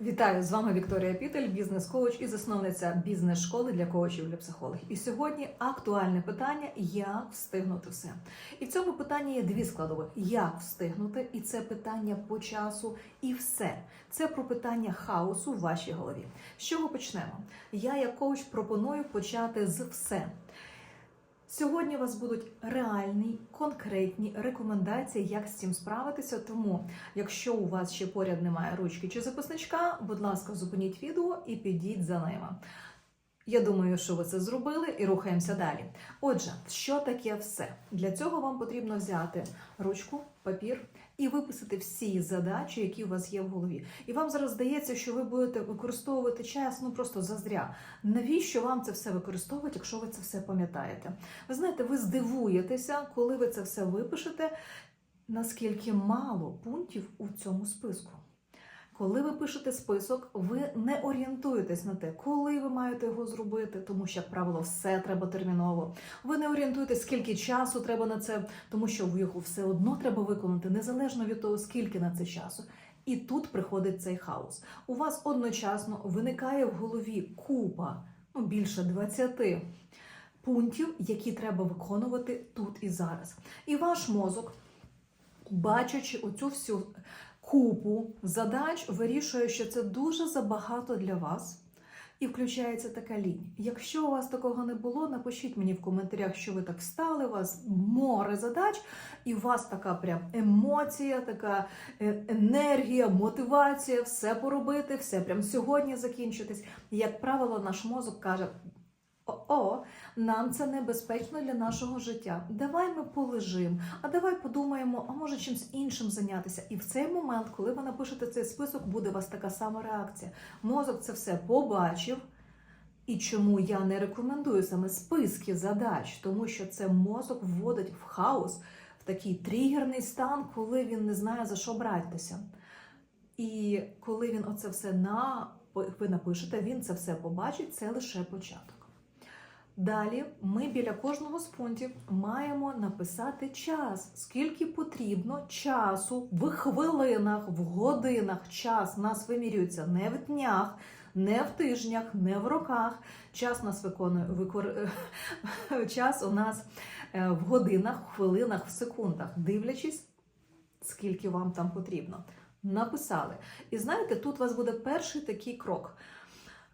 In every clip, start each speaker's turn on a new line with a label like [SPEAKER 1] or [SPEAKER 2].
[SPEAKER 1] Вітаю з вами Вікторія Пітель, бізнес-коуч і засновниця бізнес-школи для коучів для психологів. І сьогодні актуальне питання: як встигнути все. І в цьому питанні є дві складових: як встигнути, і це питання по часу, і все. Це про питання хаосу в вашій голові. З чого почнемо? Я, як коуч, пропоную почати з все. Сьогодні у вас будуть реальні, конкретні рекомендації, як з цим справитися. Тому, якщо у вас ще поряд немає ручки чи записничка, будь ласка, зупиніть відео і підіть за ними. Я думаю, що ви це зробили і рухаємося далі. Отже, що таке все? Для цього вам потрібно взяти ручку, папір і виписати всі задачі, які у вас є в голові. І вам зараз здається, що ви будете використовувати час ну просто зазря. Навіщо вам це все використовувати, якщо ви це все пам'ятаєте? Ви знаєте, ви здивуєтеся, коли ви це все випишете, наскільки мало пунктів у цьому списку. Коли ви пишете список, ви не орієнтуєтесь на те, коли ви маєте його зробити, тому що, як правило, все треба терміново. Ви не орієнтуєтесь, скільки часу треба на це, тому що його все одно треба виконати, незалежно від того, скільки на це часу. І тут приходить цей хаос. У вас одночасно виникає в голові купа, ну більше 20 пунктів, які треба виконувати тут і зараз. І ваш мозок, бачачи оцю всю купу задач, вирішує, що це дуже забагато для вас. І включається така лінь. Якщо у вас такого не було, напишіть мені в коментарях, що ви так стали, у вас море задач, і у вас така прям емоція, така е, енергія, мотивація, все поробити, все прям сьогодні закінчитись. Як правило, наш мозок каже: о, нам це небезпечно для нашого життя. Давай ми полежимо, а давай подумаємо, а може чимось іншим зайнятися. І в цей момент, коли ви напишете цей список, буде у вас така сама реакція. Мозок це все побачив. І чому я не рекомендую саме списки задач, тому що це мозок вводить в хаос, в такий тригерний стан, коли він не знає за що братися. І коли він оце все на ви напишете, він це все побачить, це лише початок. Далі ми біля кожного з пунктів маємо написати час, скільки потрібно часу в хвилинах, в годинах. Час нас вимірюється не в днях, не в тижнях, не в роках. Час нас виконує викор... час у нас е, в годинах, в хвилинах, в секундах, дивлячись, скільки вам там потрібно. Написали. І знаєте, тут у вас буде перший такий крок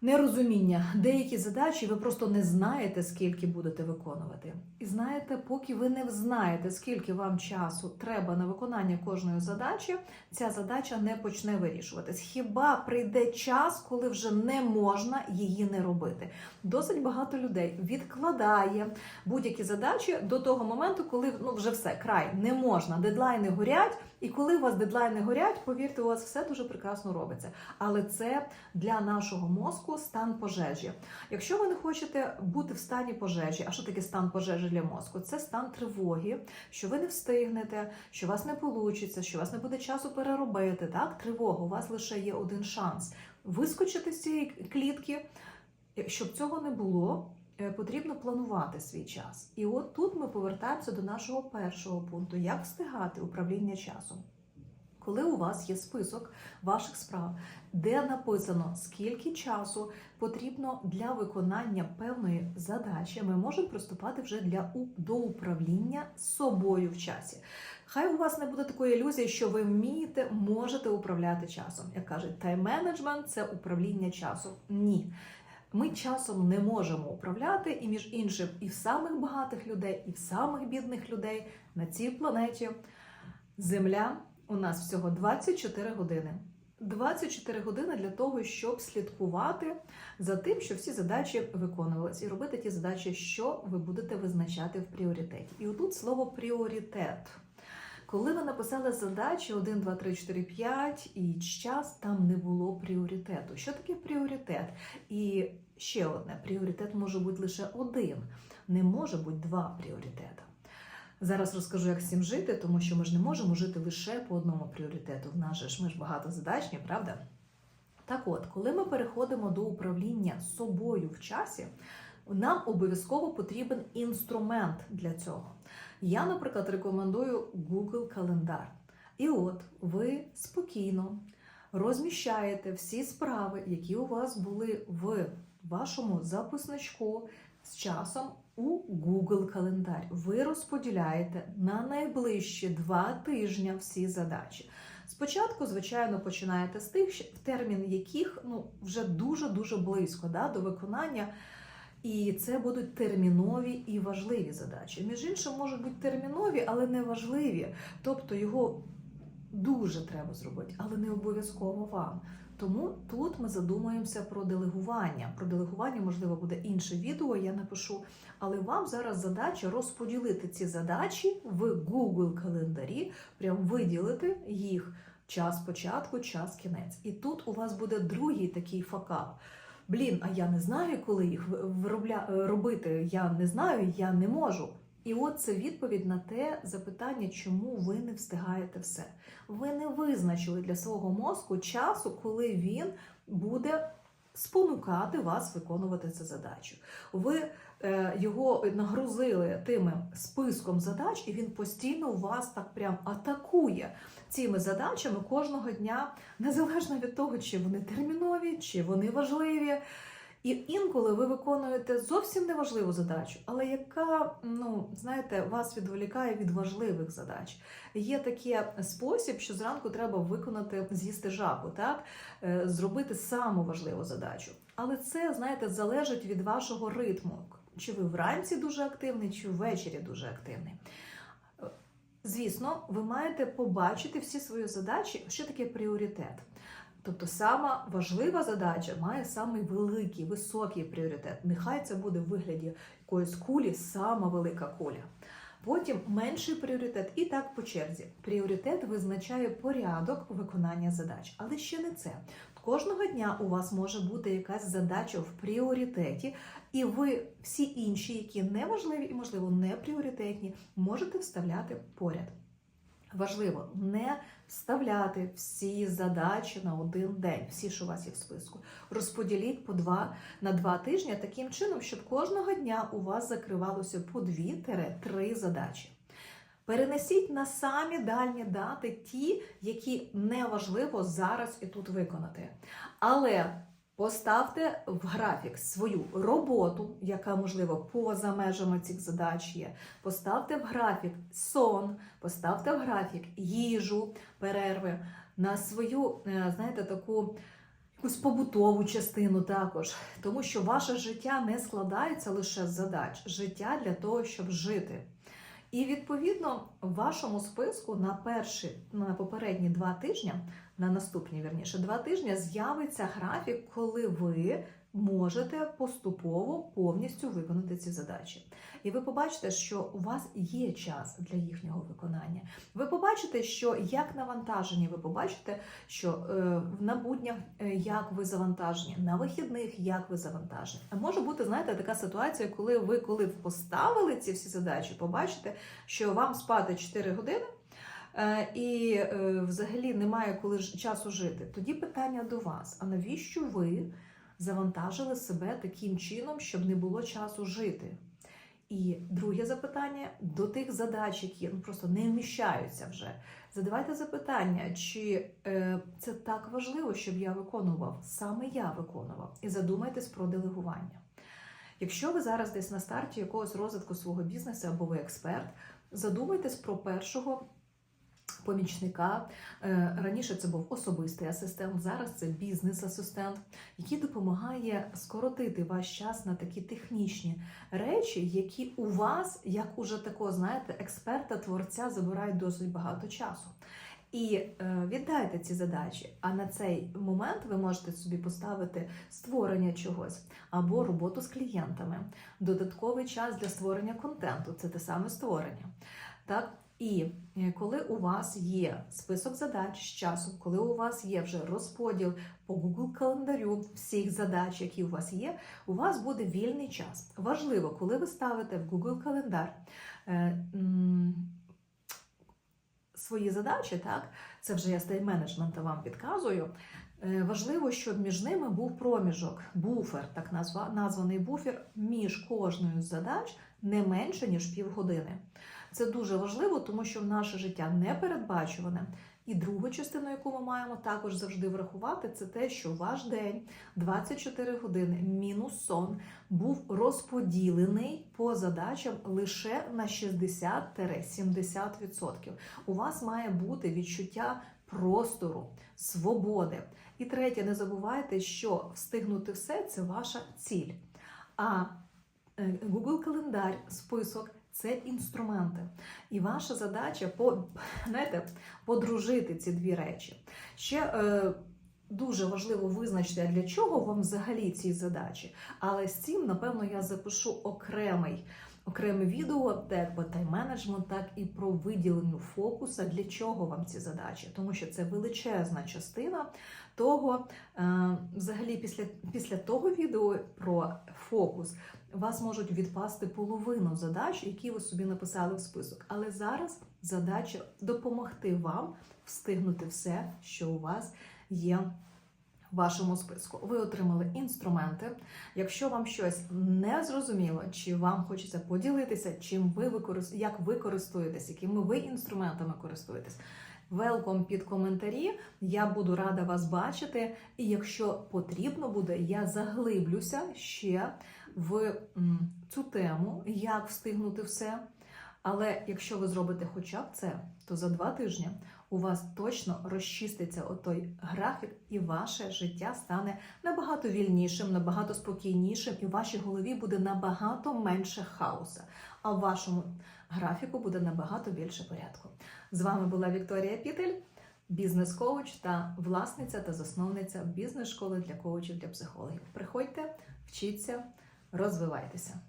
[SPEAKER 1] нерозуміння. Деякі задачі ви просто не знаєте, скільки будете виконувати. І знаєте, поки ви не знаєте, скільки вам часу треба на виконання кожної задачі, ця задача не почне вирішуватись. Хіба прийде час, коли вже не можна її не робити? Досить багато людей відкладає будь-які задачі до того моменту, коли ну вже все край не можна, дедлайни горять. І коли у вас дедлайни горять, повірте, у вас все дуже прекрасно робиться. Але це для нашого мозку стан пожежі. Якщо ви не хочете бути в стані пожежі, а що таке стан пожежі для мозку? Це стан тривоги, що ви не встигнете, що у вас не вийде, що у вас не буде часу переробити. Так, тривога, у вас лише є один шанс вискочити з цієї клітки. Щоб цього не було, потрібно планувати свій час. І от тут ми повертаємося до нашого першого пункту: як встигати управління часом. Коли у вас є список ваших справ, де написано, скільки часу потрібно для виконання певної задачі, ми можемо приступати вже для до управління собою в часі. Хай у вас не буде такої ілюзії, що ви вмієте, можете управляти часом. Як кажуть, тайм-менеджмент це управління часом. Ні. Ми часом не можемо управляти, і між іншим, і в самих багатих людей, і в самих бідних людей на цій планеті Земля у нас всього 24 години. 24 години для того, щоб слідкувати за тим, що всі задачі виконувалися, і робити ті задачі, що ви будете визначати в пріоритеті. І отут слово пріоритет. Коли ви написали задачі 1, 2, 3, 4, 5 і час, там не було пріоритету. Що таке пріоритет? І ще одне: пріоритет може бути лише один, не може бути два пріоритети. Зараз розкажу, як з цим жити, тому що ми ж не можемо жити лише по одному пріоритету. В нас же ж ми ж багатозадачні, правда? Так от, коли ми переходимо до управління собою в часі, нам обов'язково потрібен інструмент для цього. Я, наприклад, рекомендую Google Календар. І от ви спокійно розміщаєте всі справи, які у вас були в вашому записничку з часом у Google календар. Ви розподіляєте на найближчі два тижні всі задачі. Спочатку, звичайно, починаєте з тих, в термін яких ну, вже дуже-дуже близько да, до виконання. І це будуть термінові і важливі задачі. Між іншим, можуть бути термінові, але не важливі. Тобто його дуже треба зробити, але не обов'язково вам. Тому тут ми задумаємося про делегування. Про делегування, можливо, буде інше відео, я напишу. Але вам зараз задача розподілити ці задачі в Google календарі, прям виділити їх час початку, час кінець. І тут у вас буде другий такий факап. Блін, а я не знаю, коли їх ви- виробля... робити. Я не знаю, я не можу. І от це відповідь на те запитання, чому ви не встигаєте все. Ви не визначили для свого мозку часу, коли він буде спонукати вас виконувати цю задачу. Ви його нагрузили тим списком задач, і він постійно вас так прям атакує цими задачами кожного дня, незалежно від того, чи вони термінові, чи вони важливі. І інколи ви виконуєте зовсім неважливу задачу, але яка, ну знаєте, вас відволікає від важливих задач. Є такий спосіб, що зранку треба виконати з'їсти жабу, так Е, зробити саму важливу задачу. Але це, знаєте, залежить від вашого ритму. Чи ви вранці дуже активний, чи ввечері дуже активний. Звісно, ви маєте побачити всі свої задачі, що таке пріоритет. Тобто сама важлива задача має самий великий, високий пріоритет. Нехай це буде в вигляді якоїсь кулі, сама велика куля. Потім менший пріоритет, і так по черзі. Пріоритет визначає порядок виконання задач, але ще не це. Кожного дня у вас може бути якась задача в пріоритеті, і ви всі інші, які не важливі і, можливо, не пріоритетні, можете вставляти поряд. Важливо не вставляти всі задачі на один день, всі, що у вас є в списку. Розподіліть по два на два тижні таким чином, щоб кожного дня у вас закривалося по дві-три задачі. Перенесіть на самі дальні дати ті, які неважливо зараз і тут виконати. Але поставте в графік свою роботу, яка можливо поза межами цих задач є. Поставте в графік сон, поставте в графік їжу, перерви на свою, е, знаєте, таку. Якусь побутову частину також, тому що ваше життя не складається лише з задач, життя для того, щоб жити. І відповідно в вашому списку на перші, на попередні два тижні, на наступні верніше два тижні з'явиться графік, коли ви можете поступово повністю виконати ці задачі. І ви побачите, що у вас є час для їхнього виконання. Ви побачите, що як навантажені, ви побачите, що е, на буднях е, як ви завантажені, на вихідних як ви завантажені. А може бути, знаєте, така ситуація, коли ви коли поставили ці всі задачі, побачите, що вам спати 4 години. е, І взагалі немає коли часу жити. Тоді питання до вас: а навіщо ви завантажили себе таким чином, щоб не було часу жити? І друге запитання до тих задач, які ну, просто не вміщаються вже. Задавайте запитання, чи е, це так важливо, щоб я виконував, саме я виконував, і задумайтесь про делегування. Якщо ви зараз десь на старті якогось розвитку свого бізнесу або ви експерт, задумайтесь про першого помічника. Е, Раніше це був особистий асистент, зараз це бізнес-асистент, який допомагає скоротити ваш час на такі технічні речі, які у вас, як уже такого, знаєте, експерта, творця, забирають досить багато часу. І е, віддайте ці задачі. А на цей момент ви можете собі поставити створення чогось або роботу з клієнтами, додатковий час для створення контенту це те саме створення. Так? І е, коли у вас є список задач з часом, коли у вас є вже розподіл по Google календарю всіх задач, які у вас є, у вас буде вільний час. Важливо, коли ви ставите в Google календар. е, Свої задачі, так, це вже я з тайм-менеджменту вам підказую. Е, Важливо, щоб між ними був проміжок, буфер, так назва, названий буфер між кожною з задач не менше, ніж півгодини. Це дуже важливо, тому що наше життя непередбачуване. І другу частину, яку ми маємо також завжди врахувати, це те, що ваш день 24 години мінус сон був розподілений по задачам лише на 60-70%. У вас має бути відчуття простору, свободи. І третє, не забувайте, що встигнути все це ваша ціль. А е, Google календар, список це інструменти. І ваша задача по, знаєте, подружити ці дві речі. Ще е, дуже важливо визначити, для чого вам взагалі ці задачі. Але з цим, напевно, я запишу окремий. Окреме відео, так по тайм-менеджмент, так і про виділенню фокуса, для чого вам ці задачі, тому що це величезна частина того, е, взагалі, після, після того відео про фокус. Вас можуть відпасти половину задач, які ви собі написали в список. Але зараз задача допомогти вам встигнути все, що у вас є вашому списку. Ви отримали інструменти. Якщо вам щось не зрозуміло, чи вам хочеться поділитися, чим ви використ... як ви користуєтесь, якими ви інструментами користуєтесь. Велком під коментарі. Я буду рада вас бачити. І якщо потрібно буде, я заглиблюся ще в цю тему, як встигнути все. Але якщо ви зробите хоча б це, то за два тижні у вас точно розчиститься отой графік, і ваше життя стане набагато вільнішим, набагато спокійнішим, і в вашій голові буде набагато менше хаоса. А в вашому графіку буде набагато більше порядку. З вами була Вікторія Пітель, бізнес-коуч та власниця та засновниця бізнес-школи для коучів для психологів. Приходьте, вчіться, розвивайтеся.